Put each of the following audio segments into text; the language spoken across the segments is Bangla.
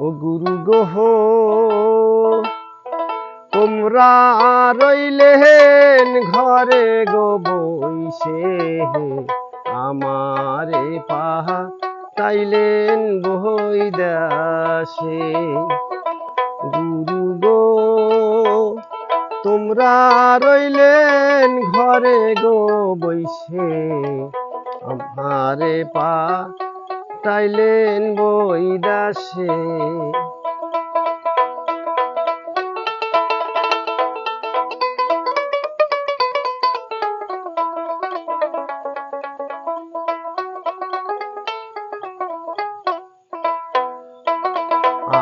ও গুরু গোহ, তোমরা রইলেন ঘরে গো বইসে আমারে পাহা তাইলেন বই দাসে গুরু গো, তোমরা রইলেন ঘরে গো বইসে আমারে পা তাইলেন বৈদাসে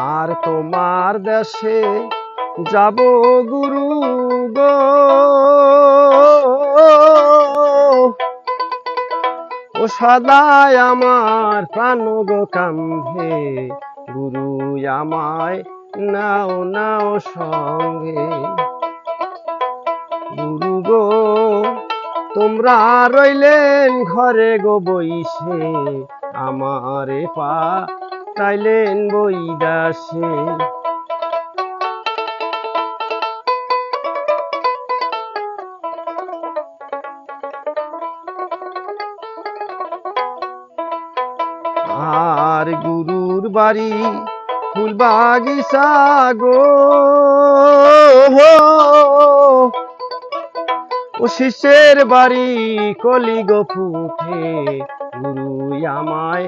আর তোমার দেশে যাব গুরু গো। ও সদায় আমার প্রাণ গো কান্ধে গুরু আমায় নাও নাও সঙ্গে। গুরু গো, তোমরা রইলেন ঘরে গো বইসে আমারে পা তাইলেন বই দাসে আর গুরুর বাড়ি ফুল বাগিচা গো ও শিষ্যের বাড়ি কলি গো ফুটে, গুরু আমায়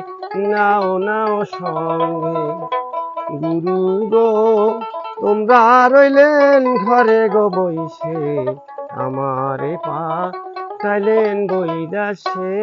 নাও নাও সঙ্গে। গুরু গো, তোমরা রইলেন ঘরে গো বইসে আমারে পা চাইলেন বই দাসে